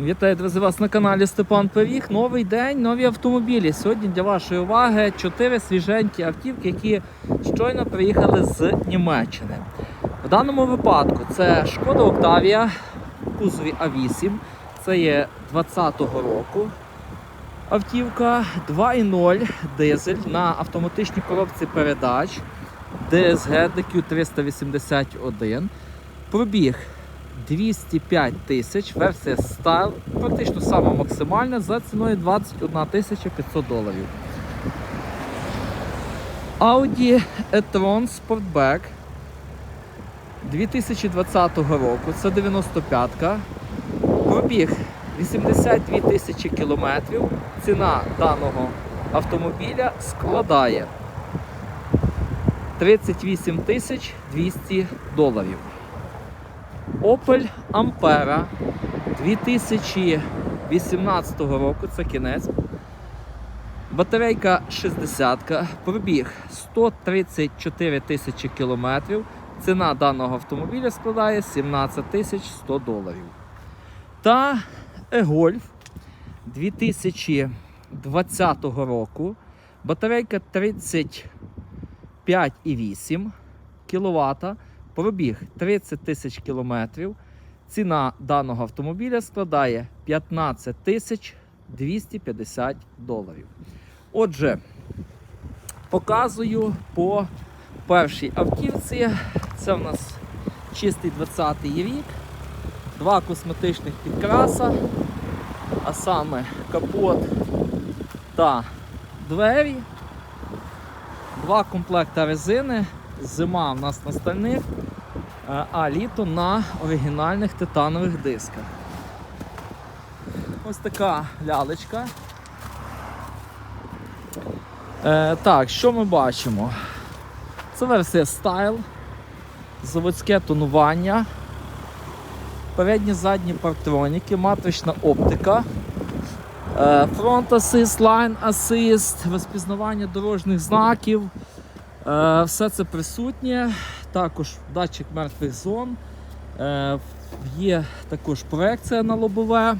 Вітаю, друзі, вас на каналі Степан Пиріг. Новий день, нові автомобілі. Сьогодні для вашої уваги чотири свіженькі автівки, які щойно приїхали з Німеччини. В даному випадку це Шкода Октавія в кузові А8. Це є 2020 року. Автівка 2.0 дизель на автоматичній коробці передач DSG DQ381. Пробіг 205 тисяч, версія Style, практично сама максимальна за ціною 21 тисяча 500 доларів. Audi e-tron Sportback 2020 року, це 95-ка. Пробіг 82 тисячі кілометрів. Ціна даного автомобіля складає 38 тисяч 200 доларів. Opel Ampera 2018 року, це кінець. Батарейка 60, пробіг 134 тисячі кілометрів. Ціна даного автомобіля складає 17 тисяч 100 доларів. Та E-Golf 2020 року. Батарейка 35,8 кВт. Пробіг 30 тисяч кілометрів. Ціна даного автомобіля складає 15 тисяч 250 доларів. Отже, показую по першій автівці. Це в нас чистий 20-й рік. Два косметичних підкраса, а саме капот та двері. Два комплекта резини. Зима в нас на стальних, а літо на оригінальних титанових дисках. Ось така лялечка. Е, так, що ми бачимо? Це версія Style, заводське тонування, передні задні партроніки, матрична оптика, е, фронт Assist, Line Assist, розпізнавання дорожніх знаків. Е, Все це присутнє. Також датчик мертвих зон. Е, Є також проекція на лобове.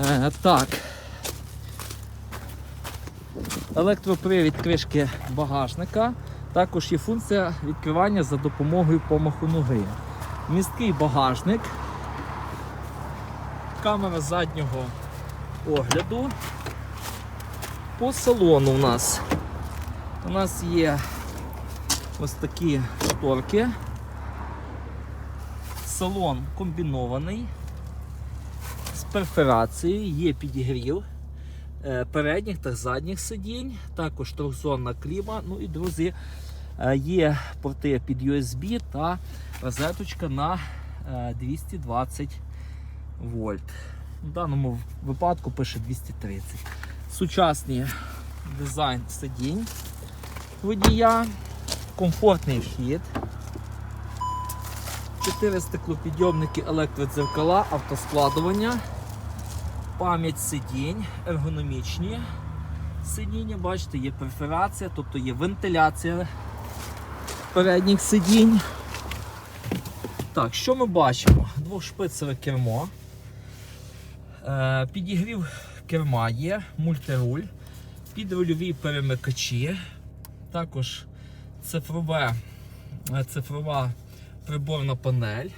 Е, Так. Електропривід кришки багажника. Також є функція відкривання за допомогою помаху ноги. Місткий багажник. Камера заднього огляду. По салону у нас у нас є ось такі шторки. Салон комбінований з перфорацією, є підігрів е, передніх та задніх сидінь, також трьохзонна кліма. Ну і, друзі, е, є порти під USB та розеточка на е, 220 вольт. В даному випадку пише 230. Сучасний дизайн сидінь водія, комфортний вхід, 4 стеклопідйомники, електродзеркала, автоскладування, пам'ять сидінь, ергономічні сидіння, бачите, є перфорація, тобто є вентиляція передніх сидінь. Так, що ми бачимо? Двошпицеве кермо. Е, Підігрів керма є, мультируль, підрульові перемикачі, також цифрове, е, цифрова приборна панель,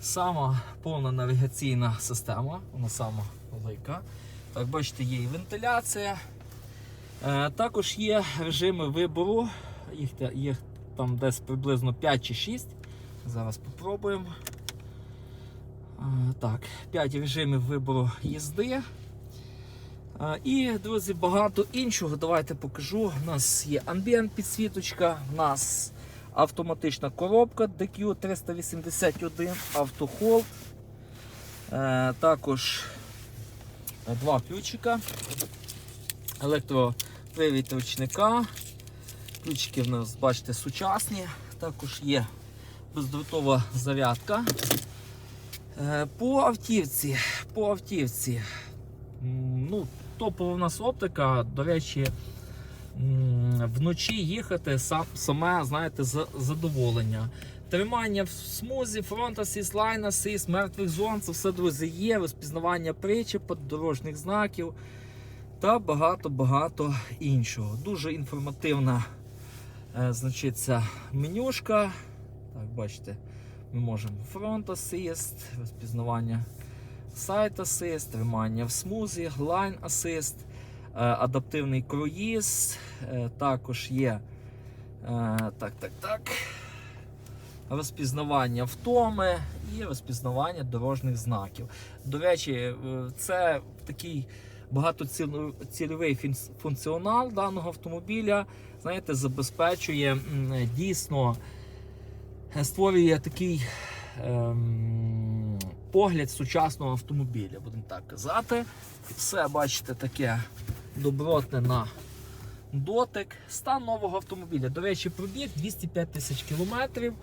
сама повна навігаційна система, вона сама велика. Так, бачите, є і вентиляція. Е, Також є режими вибору, їх, їх там десь приблизно 5 чи 6. Зараз попробуємо. Е, Так, 5 режимів вибору їзди. І, друзі, багато іншого. Давайте покажу. У нас є амбієнт підсвіточка, у нас автоматична коробка DQ381, автохолд. Е, Також два ключика, електропривід ручника. Ключики в нас, бачите, сучасні. Також є бездротова зарядка. Е, По автівці, по автівці. Ну, топова в нас оптика, до речі, вночі їхати саме, знаєте, задоволення. тримання в смузі, фронт асіст, лайн асіст, мертвих зон, це все, друзі, є, розпізнавання причепа, дорожніх знаків та багато-багато іншого. Дуже інформативна е, значить, менюшка. Так, бачите, ми можемо фронт асист, розпізнавання сайт асист, тримання в смузі, лайн асист, адаптивний круїз. е, Також є е, так, так, так. Розпізнавання втоми і розпізнавання дорожніх знаків. До речі, е, це такий багатоцільовий функціонал даного автомобіля. Знаєте, забезпечує дійсно е, створює такий ем, погляд сучасного автомобіля, будемо так казати. Все, бачите, таке добротне на дотик. Стан нового автомобіля. До речі, пробіг 205 тисяч кілометрів,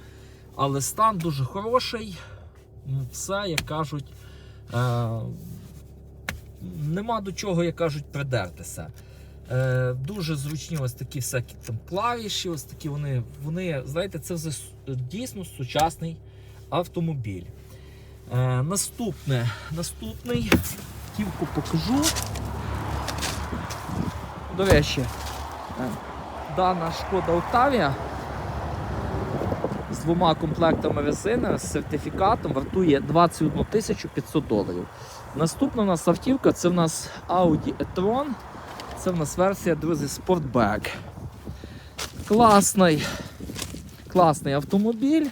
але стан дуже хороший. Все, як кажуть, е, нема до чого, як кажуть, придертися. Е, дуже зручні ось такі всякі там клавіші, ось такі вони, вони знаєте, це вже дійсно сучасний автомобіль. Е, наступне, наступний автівку покажу. До речі, е, дана шкода Октавія з двома комплектами резини з сертифікатом вартує 21 тисячу 500 доларів. Наступна у нас автівка це в нас Audi e-tron. Це в нас версія, друзі, Sportback. Класний, класний автомобіль.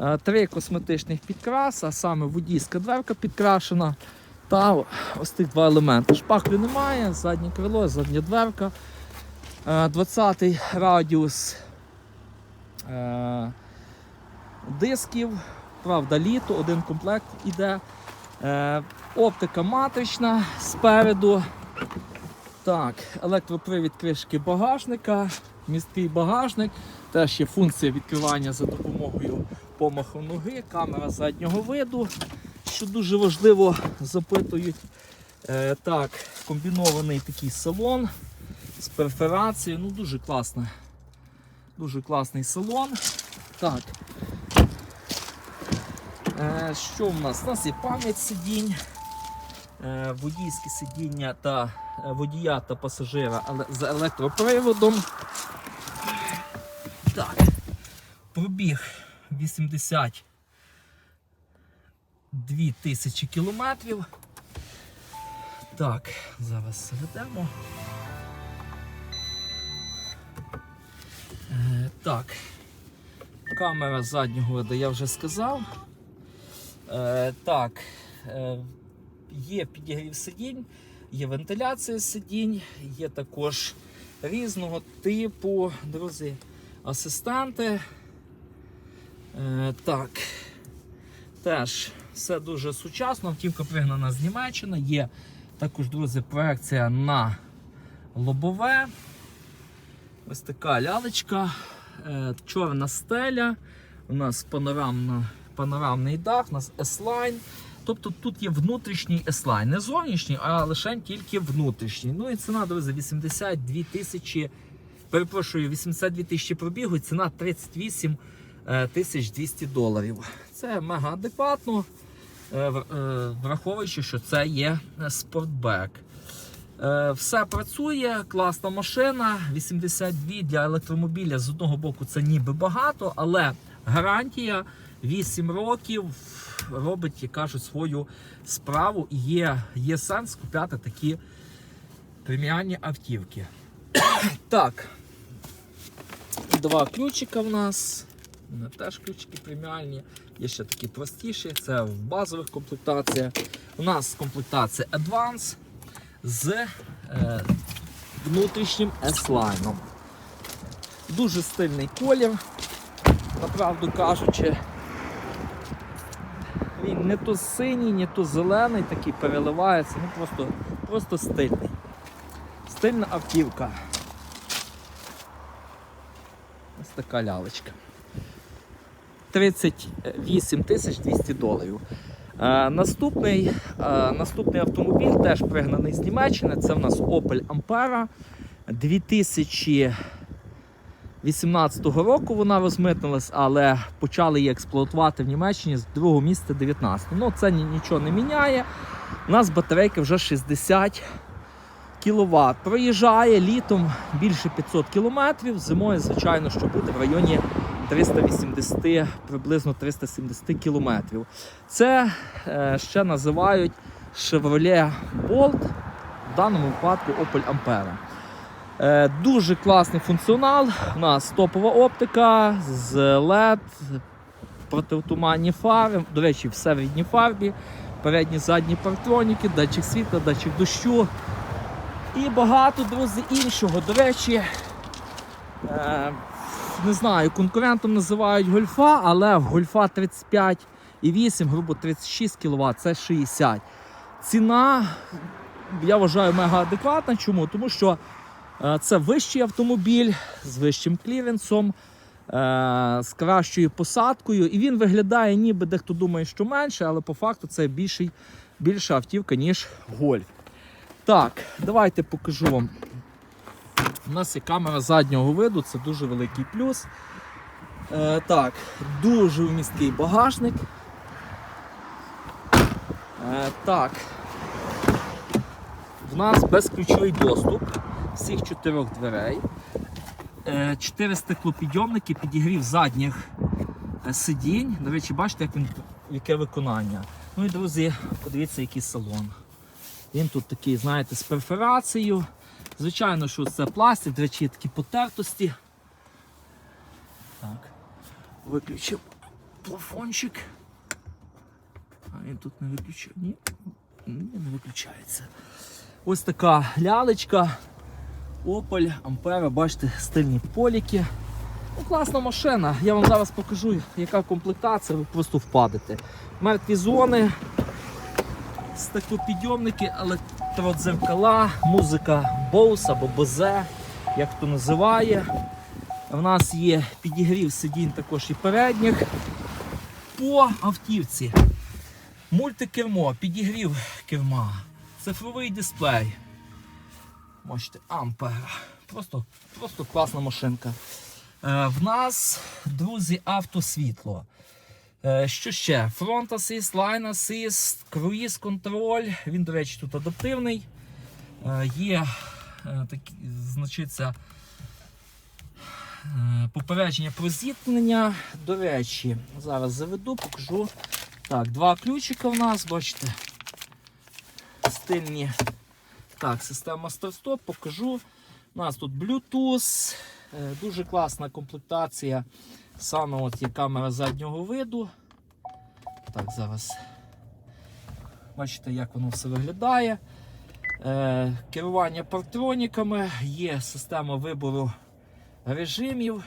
Е, Три косметичних підкрас, а саме водійська дверка підкрашена. Та ось тих два елементи. Шпаклю немає, заднє крило, задня дверка. Е, 20-й радіус е, дисків. Правда, літо, один комплект іде. Е, Оптика матрична спереду. Так, електропривід кришки багажника, місткий багажник. Теж є функція відкривання за допомогою помаху ноги, камера заднього виду, що дуже важливо, запитують. Е, так, комбінований такий салон з перфорацією. Ну, дуже класно. Дуже класний салон. Так. Е, що в нас? У нас є пам'ять сидінь, е, водійські сидіння та е, водія та пасажира але з електроприводом. Так. Пробіг 82 тисячі кілометрів. Так, зараз заведемо. Е, так. Камера заднього виду я вже сказав. Е, так, е, є підігрів сидінь, є вентиляція сидінь, є також різного типу, друзі, асистенти. Е, так, теж все дуже сучасно. Автівка пригнана з Німеччини. Є також, друзі, проекція на лобове. Ось така лялечка, е, чорна стеля. У нас панорамна, панорамний дах, у нас S-Line. Тобто тут є внутрішній S-Line. Не зовнішній, а лише тільки внутрішній. Ну і ціна, друзі, 82 тисячі. Перепрошую, 82 тисячі пробігу, ціна 38 е, тисяч 200 доларів. Це мега адекватно, е, е, враховуючи, що це є е, спортбек. Е, Все працює, класна машина. 82 для електромобіля з одного боку це ніби багато, але гарантія 8 років робить, як кажуть, свою справу і є, є сенс купляти такі преміальні автівки. так. Два ключика в нас. Теж ключики преміальні. Є ще такі простіші, це в базових комплектаціях. У нас комплектація Advance з е, внутрішнім S-Line. Дуже стильний колір, направду кажучи. Він не то синій, не то зелений, такий переливається, ну просто, просто стильний. Стильна автівка. Ось така лялечка. 38 тисяч 200 доларів. Е, наступний, е, наступний автомобіль теж пригнаний з Німеччини. Це в нас Opel Ampera 2000, 18-го року вона розмитнилась, але почали її експлуатувати в Німеччині з другого місця 19. Ну це нічого не міняє. У нас батарейка вже 60 кВт. Проїжджає літом більше 500 км, зимою, звичайно, що буде в районі 380, приблизно 370 км. Це е, ще називають Chevrolet Bolt, в даному випадку Opel Ampera. Е, дуже класний функціонал. У нас топова оптика з LED, протитуманні фари. До речі, все в рідній фарбі. Передні, задні партроніки, датчик світла, датчик дощу. І багато, друзі, іншого. До речі, е, не знаю, конкурентом називають гольфа, але в гольфа 35 і 8, грубо 36 кВт, це 60. Ціна, я вважаю, мега адекватна. Чому? Тому що е, це вищий автомобіль з вищим кліренсом, е, з кращою посадкою. І він виглядає, ніби дехто думає, що менше, але по факту це більший, більша автівка, ніж гольф. Так, давайте покажу вам. У нас є камера заднього виду, це дуже великий плюс. Е, так, дуже вмісткий багажник. Е, так. В нас безключовий доступ всіх чотирьох дверей. Е, Чотири стеклопідйомники, підігрів задніх е, сидінь. До речі, бачите, як він, яке виконання. Ну і друзі, подивіться, який салон. Він тут такий, знаєте, з перфорацією. Звичайно, що це пластик, речі, є такі потертості. Так. Виключив плафончик. А він тут не виключив. Ні, Ні, не виключається. Ось така лялечка. Opel, Ampera, бачите, стильні поліки. Ну, класна машина. Я вам зараз покажу, яка комплектація, ви просто впадете. Мертві зони, стеклопідйомники, електродзеркала, музика Bose або Bose, як хто називає. У нас є підігрів сидінь також і передніх. По автівці. Мультикермо, підігрів керма, цифровий дисплей. Бачите, Ампера. Просто, просто класна машинка. Е, в нас, друзі, автосвітло. Е, Що ще? Фронт асист, лайн асист, круїз контроль. Він, до речі, тут адаптивний. Е, Є е, такі, значиться, попередження про зіткнення. До речі, зараз заведу, покажу. Так, два ключика в нас, бачите. Стильні. Так, система старт-стоп, покажу. У нас тут Bluetooth, дуже класна комплектація. Саме от є камера заднього виду. Так, зараз. Бачите, як воно все виглядає. Е, керування партроніками, є система вибору режимів.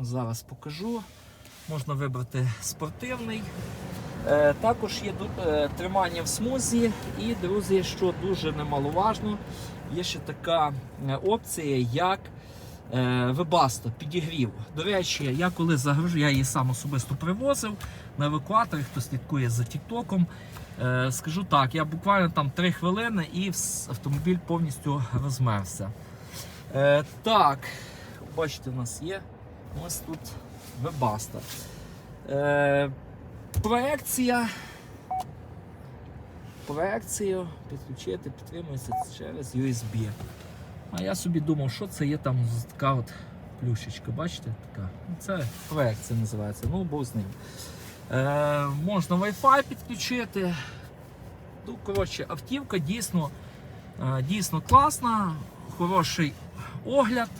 Ось зараз покажу. Можна вибрати спортивний. Е, також є е, тримання в смузі. І, друзі, що дуже немаловажно, є ще така е, опція, як е, підігрів. До речі, я коли загружу, я її сам особисто привозив на евакуаторі, хто слідкує за Тіктоком. Е, скажу так, я буквально там 3 хвилини і автомобіль повністю розмерся. Е, так, бачите, у нас є ось тут. Е, проекція. Проекцію підключити підтримується через USB. А я собі думав, що це є там така от плюшечка, бачите? Така. Ну, Це називається, ну бог з ним. Е, можна Wi-Fi підключити. Ну, коротше, автівка дійсно, е, дійсно класна, хороший огляд,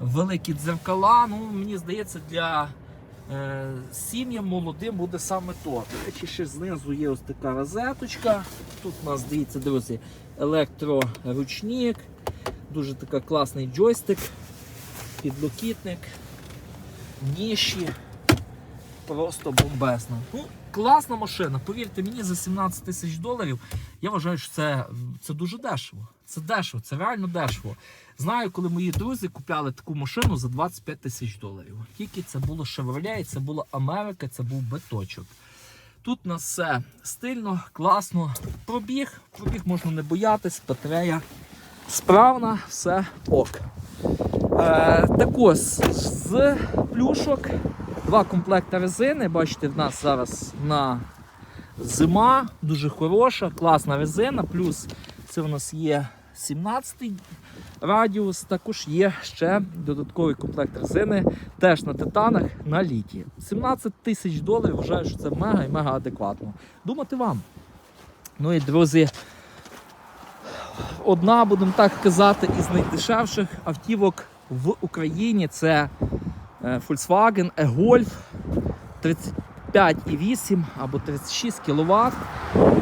великі дзеркала. Ну, мені здається, для е, сім'ям молодим буде саме то. До речі, ще знизу є ось така розеточка. Тут у нас, дивіться, друзі, електроручник, дуже така класний джойстик, підлокітник, ніші. Просто бомбезна. Ну, класна машина. Повірте мені, за 17 тисяч доларів я вважаю, що це, це дуже дешево. Це дешево, це реально дешево. Знаю, коли мої друзі купляли таку машину за 25 тисяч доларів. Тільки це було Chevrolet, це була Америка, це був биточок. Тут на все стильно, класно. Пробіг, пробіг можна не боятись, батарея справна, все ок. Е, ось, з плюшок два комплекти резини. Бачите, в нас зараз на зима, дуже хороша, класна резина. Плюс це в нас є 17-й радіус. Також є ще додатковий комплект резини, теж на титанах на літі. 17 тисяч доларів. Вважаю, що це мега і мега адекватно. Думати вам. Ну і друзі, одна, будемо так казати, із найдешевших автівок в Україні це е, Volkswagen E-Golf 35,8 або 36 кВт.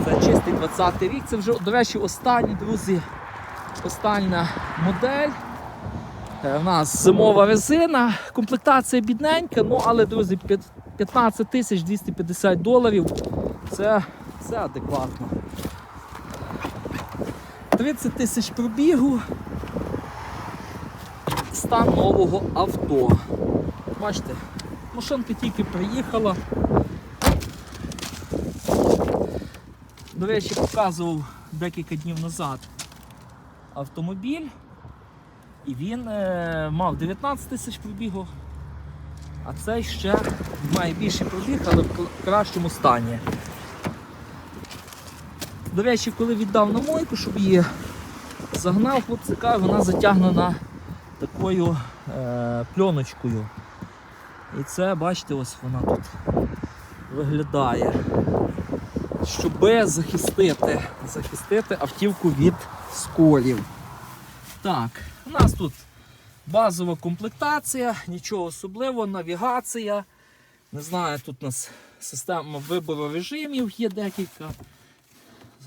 Це чистий 20 рік. Це вже, до речі, останні, друзі, остання модель. Е, У нас зимова резина, комплектація бідненька, ну але, друзі, 15 тисяч 250 доларів. Це, це адекватно. 30 тисяч пробігу. Стан нового авто. Бачите, машинка тільки приїхала. До речі, показував декілька днів назад автомобіль. І він е, мав 19 тисяч пробігу, а цей ще має більший пробіг, але в кращому стані. До речі, коли віддав на мойку, щоб її загнав, хлопці кажуть, вона затягнена такою е, пленочкою. І це, бачите, ось вона тут виглядає. Щоб захистити, захистити автівку від сколів. Так, у нас тут базова комплектація, нічого особливого, навігація. Не знаю, тут у нас система вибору режимів є декілька.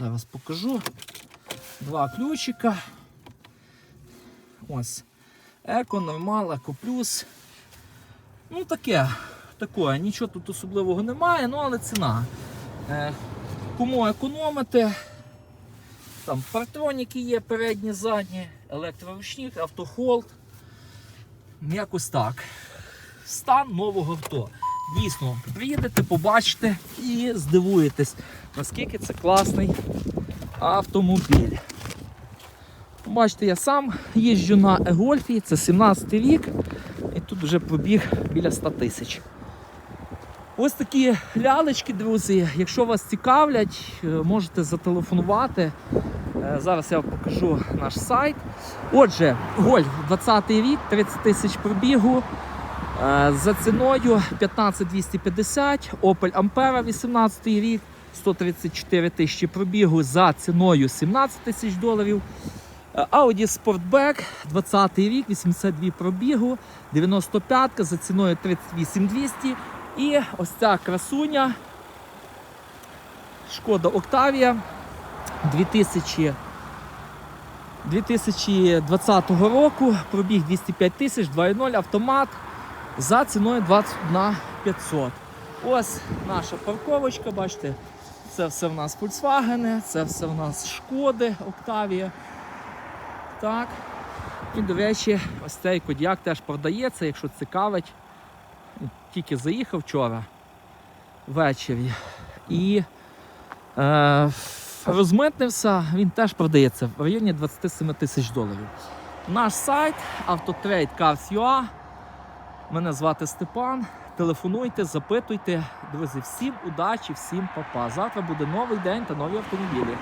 Зараз покажу. Два ключика. Ось. Еко, нормал, еко плюс. Ну таке, таке, нічого тут особливого немає, ну але ціна. Е, кому економити? Там партроніки є передні, задні, електроручник, автохолд. Якось так. Стан нового авто. Дійсно, приїдете, побачите і здивуєтесь, наскільки це класний автомобіль. Бачите, я сам їжджу на Егольфі, це 17 рік, і тут вже пробіг біля 100 тисяч. Ось такі лялечки, друзі. Якщо вас цікавлять, е, можете зателефонувати. Е, Зараз я вам покажу наш сайт. Отже, Гольф 20 рік, 30 тисяч пробігу. Е, За ціною 15250, Opel Ampera 18 рік, 134 тисячі пробігу за ціною 17 тисяч доларів. Audi Sportback 20 рік, 82 пробігу, 95-ка за ціною 38200. І ось ця красуня Шкода 2000 2020 року, пробіг 205 тисяч, 2.0 автомат за ціною 21 500. Ось наша парковочка, бачите, це все в нас Volkswagen, це все в нас Шкоди Octavia. Так. І, до речі, ось цей кодіак теж продається, якщо цікавить. Тільки заїхав вчора ввечері. І е, розмитнився, він теж продається в районі 27 тисяч доларів. Наш сайт Autotrade.Cars.ua. Мене звати Степан. Телефонуйте, запитуйте. Друзі, всім удачі, всім папа. Завтра буде новий день та нові автомобілі.